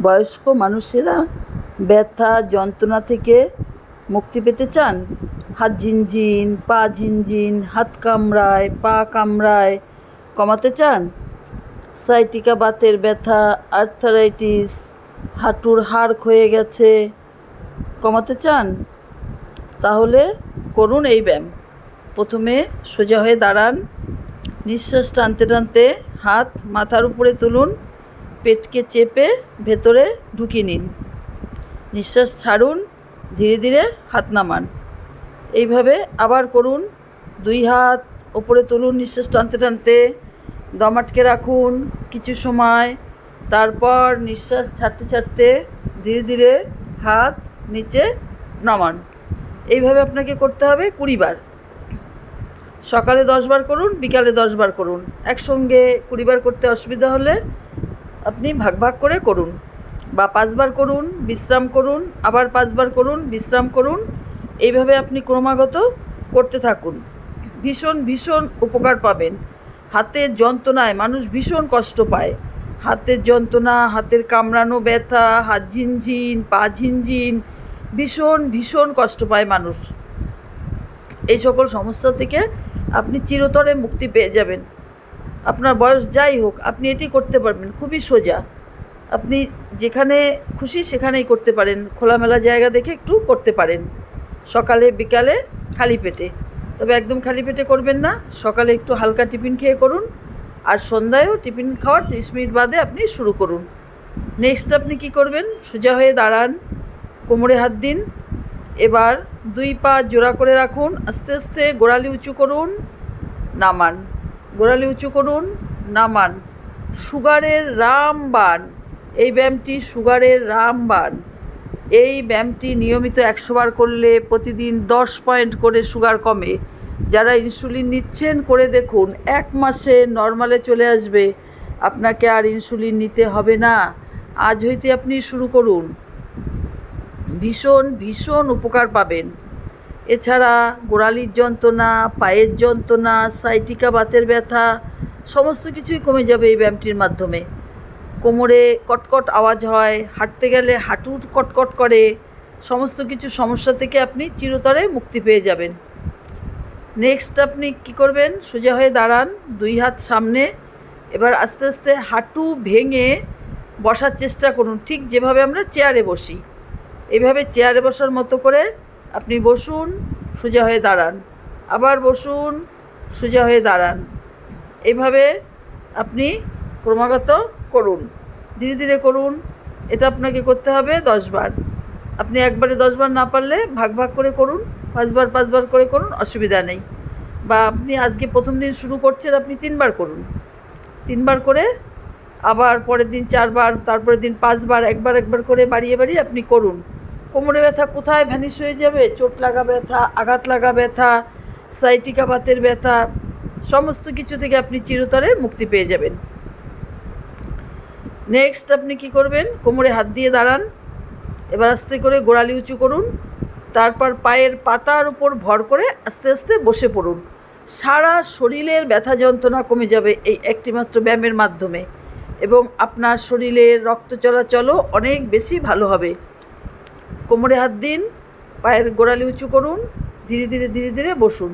বয়স্ক মানুষেরা ব্যথা, যন্ত্রণা থেকে মুক্তি পেতে চান। হাত ঝিনঝিন, পা ঝিনঝিন, হাত কামড়ায়, পা কামড়ায় কমাতে চান। সাইটিকা বাতের ব্যথা, আর্থারাইটিস, হাঁটুর হাড় ক্ষয়ে গেছে, কমাতে চান। তাহলে করুন এই ব্যায়াম। প্রথমে সোজা হয়ে দাঁড়ান। নিঃশ্বাস টানতে টানতে হাত মাথার উপরে তুলুন। পেটকে চেপে ভেতরে ঢুকিয়ে নিন। নিঃশ্বাস ছাড়ুন, ধীরে ধীরে হাত নামান। এইভাবে আবার করুন। দুই হাত ওপরে তুলুন, নিঃশ্বাস টানতে টানতে। দম আটকে রাখুন কিছু সময়। তারপর নিঃশ্বাস ছাড়তে ছাড়তে ধীরে ধীরে হাত নিচে নামান। এইভাবে আপনাকে করতে হবে কুড়ি বার। সকালে দশ বার করুন, বিকালে দশ বার করুন। একসঙ্গে কুড়ি বার করতে অসুবিধা হলে আপনি ভাগ ভাগ করে করুন। বা পাঁচবার করুন, বিশ্রাম করুন, আবার পাঁচবার করুন, বিশ্রাম করুন। এইভাবে আপনি ক্রমাগত করতে থাকুন। ভীষণ ভীষণ উপকার পাবেন। হাতের যন্ত্রণায় মানুষ ভীষণ কষ্ট পায়। হাতের যন্ত্রণা, হাতের কামড়ানো ব্যথা, হাত ঝিনঝিন, পা ঝিনঝিন, ভীষণ ভীষণ কষ্ট পায় মানুষ। এই সকল সমস্যা থেকে আপনি চিরতরে মুক্তি পেয়ে যাবেন। আপনার বয়স যাই হোক, আপনি এটি করতে পারবেন, খুবই সোজা। আপনি যেখানে খুশি সেখানেই করতে পারেন, খোলামেলা জায়গা দেখে একটু করতে পারেন। সকালে, বিকালে খালি পেটে। তবে একদম খালি পেটে করবেন না, সকালে একটু হালকা টিফিন খেয়ে করুন, আর সন্ধ্যায়ও টিফিন খাওয়ার তিরিশ মিনিট বাদে আপনি শুরু করুন। নেক্সট আপনি কি করবেন? সোজা হয়ে দাঁড়ান, কোমরে হাত দিন। এবার দুই পা জোড়া করে রাখুন, আস্তে আস্তে গোড়ালি উঁচু করুন, নামান। গোড়ালি উঁচু করুন, নামান। সুগারের রামবান এই ব্যায়ামটি সুগারের রামবান এই ব্যায়ামটি নিয়মিত একশো বার করলে প্রতিদিন দশ পয়েন্ট করে সুগার কমে। যারা ইনসুলিন নিচ্ছেন, করে দেখুন, এক মাসে নর্মালে চলে আসবে। আপনাকে আর ইনসুলিন নিতে হবে না। আজ হইতে আপনি শুরু করুন। ভীষণ ভীষণ উপকার পাবেন। এছাড়া গোড়ালির যন্ত্রণা, পায়ের যন্ত্রণা, সাইটিকা, বাতের ব্যথা, সমস্ত কিছুই কমে যাবে এই ব্যায়ামটির মাধ্যমে। কোমরে কটকট আওয়াজ হয়, হাঁটতে গেলে হাঁটুর কটকট করে, সমস্ত কিছু সমস্যা থেকে আপনি চিরতরে মুক্তি পেয়ে যাবেন। নেক্সট আপনি কি করবেন? সোজা হয়ে দাঁড়ান, দুই হাত সামনে, এবার আস্তে আস্তে হাঁটু ভেঙে বসার চেষ্টা করুন। ঠিক যেভাবে আমরা চেয়ারে বসি। এভাবে চেয়ারে বসার মতো করে আপনি বসুন, সোজা হয়ে দাঁড়ান। আবার বসুন, সোজা হয়ে দাঁড়ান। এইভাবে আপনি ক্রমাগত করুন। ধীরে ধীরে করুন। এটা আপনাকে করতে হবে দশবার আপনি একবারে দশবার না পারলে ভাগ ভাগ করে করুন পাঁচবার পাঁচবার করে করুন, অসুবিধা নেই। বা আপনি আজকে প্রথম দিন শুরু করছেন, আপনি তিনবার করুন। তিনবার করে আবার পরের দিন চারবার তারপরের দিন পাঁচবার একবার একবার করে বাড়িয়ে বাড়িয়ে আপনি করুন। কোমরে ব্যথা কোথায়? ভ্যানিশ হয়ে যাবে? চোট লাগা ব্যথা, আঘাত লাগা ব্যথা সাইটিকা বাতের ব্যথা, সমস্ত কিছু থেকে আপনি চিরতরে মুক্তি পেয়ে যাবেন। নেক্সট আপনি কি করবেন? কোমরে হাত দিয়ে দাঁড়ান। এবার আস্তে করে গোড়ালি উঁচু করুন। তারপর পায়ের পাতার উপর ভর করে আস্তে আস্তে বসে পড়ুন। সারা শরীরের ব্যথা যন্ত্রণা কমে যাবে এই একটিমাত্র ব্যায়ামের মাধ্যমে এবং আপনার শরীরের রক্ত চলাচলও অনেক বেশি ভালো হবে। কোমরে হাত দিন, পায়ের গোড়ালি উঁচু করুন, ধীরে ধীরে ধীরে ধীরে বসুন।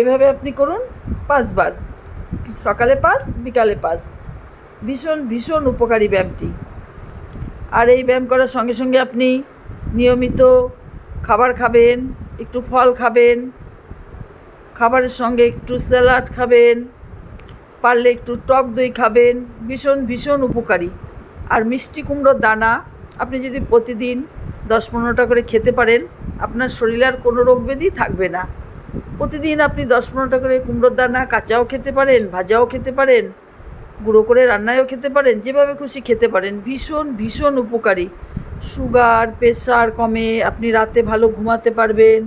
এভাবে আপনি করুন পাঁচবার। সকালে পাঁচ বিকালে পাঁচ ভীষণ ভীষণ উপকারী ব্যায়ামটি। আর এই ব্যায়াম করার সঙ্গে সঙ্গে আপনি নিয়মিত খাবার খাবেন, একটু ফল খাবেন, খাবারের সঙ্গে একটু স্যালাড খাবেন, পারলে একটু টক দই খাবেন, ভীষণ ভীষণ উপকারী। আর মিষ্টি কুমড়োর দানা আপনি যদি প্রতিদিন দশ পনেরোটা করে খেতে পারেন, আপনার শরীরে আর কোনো রোগ ব্যাধি থাকবে না। প্রতিদিন আপনি দশ পনেরোটা করে কুমড়োর দানা কাঁচাও খেতে পারেন, ভাজাও খেতে পারেন, গুঁড়ো করে রান্নায়ও খেতে পারেন, যেভাবে খুশি খেতে পারেন। ভীষণ ভীষণ উপকারী। সুগার প্রেশার কমে, আপনি রাতে ভালো ঘুমাতে পারবেন,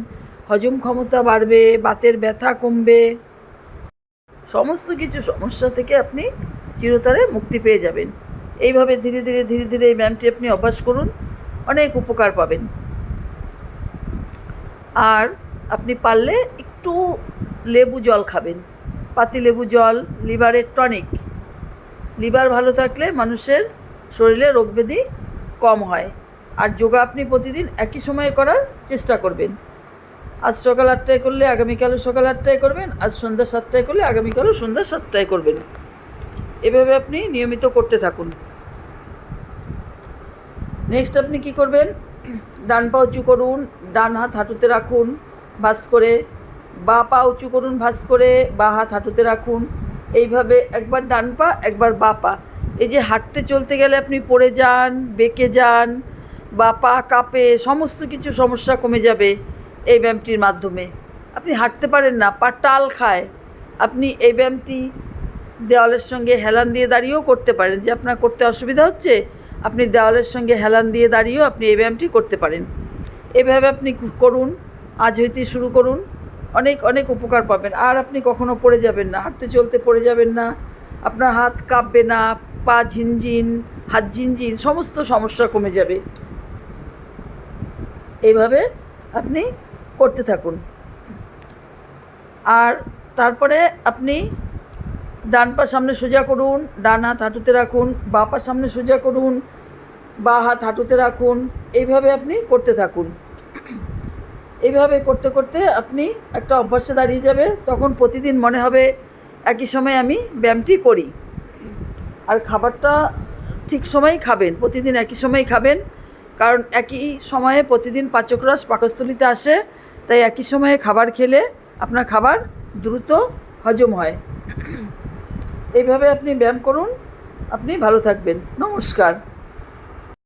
হজম ক্ষমতা বাড়বে, বাতের ব্যথা কমবে। সমস্ত কিছু সমস্যা থেকে আপনি চিরতরে মুক্তি পেয়ে যাবেন। এইভাবে ধীরে ধীরে ধীরে ধীরে এই ব্যায়ামটি আপনি অভ্যাস করুন। অনেক উপকার পাবেন। আর আপনি পারলে একটু লেবু জল খাবেন। পাতি লেবু জল, লিভারের টনিক। লিভার ভালো থাকলে মানুষের শরীরে রোগব্যাধি কম হয়। আর যোগা আপনি প্রতিদিন একই সময়ে করার চেষ্টা করবেন। আজ সকাল আটটায় করলে আগামীকালও সকাল আটটায় করবেন। আজ সন্ধ্যা সাতটায় করলে আগামীকালও সন্ধ্যা সাতটায় করবেন। এভাবে আপনি নিয়মিত করতে থাকুন। নেক্সট আপনি কি করবেন? ডান পা উঁচু করুন, ডান হাত হাঁটুতে রাখুন ভাস করে, বা পা উঁচু করুন ভাস করে, বা হাত হাঁটুতে রাখুন। এইভাবে একবার ডান পা, একবার বা পা। এই যে হাঁটতে চলতে গেলে আপনি পড়ে যান, বেঁকে যান, বা পা কাঁপে, সমস্ত কিছু সমস্যা কমে যাবে এই ব্যায়ামটির মাধ্যমে। আপনি হাঁটতে পারেন না, পা টাল খায়। আপনি এই ব্যায়ামটি দেওয়ালের সঙ্গে হেলান দিয়ে দাঁড়িয়েও করতে পারেন। যে আপনার করতে অসুবিধা হচ্ছে আপনি দেওয়ালের সঙ্গে হেলান দিয়ে দাঁড়িয়েও আপনি এই ব্যায়ামটি করতে পারেন। এভাবে আপনি করুন, আজ হইতে শুরু করুন। অনেক অনেক উপকার পাবেন। আর আপনি কখনো পড়ে যাবেন না, হাঁটতে চলতে পড়ে যাবেন না। আপনার হাত কাঁপবে না, পা ঝিনঝিন, হাত ঝিনঝিন, সমস্ত সমস্যা কমে যাবে। এইভাবে আপনি করতে থাকুন। আর তারপরে আপনি ডান পা সামনে সোজা করুন, ডান হাত হাঁটুতে রাখুন, বা পা সামনে সোজা করুন, বা হাত হাঁটুতে রাখুন, এইভাবে আপনি করতে থাকুন। এইভাবে করতে করতে আপনি একটা অভ্যাসে দাঁড়িয়ে যাবে, তখন প্রতিদিন মনে হবে একই সময় আমি ব্যায়ামটি করি। আর খাবারটা ঠিক সময়ই খাবেন, প্রতিদিন একই সময় খাবেন, কারণ একই সময়ে প্রতিদিন পাচকরস পাকস্থলিতে আসে, তাই একই সময়ে খাবার খেলে আপনার খাবার দ্রুত হজম হয়। এইভাবে আপনি ব্যায়াম করুন। আপনি ভালো থাকবেন। নমস্কার।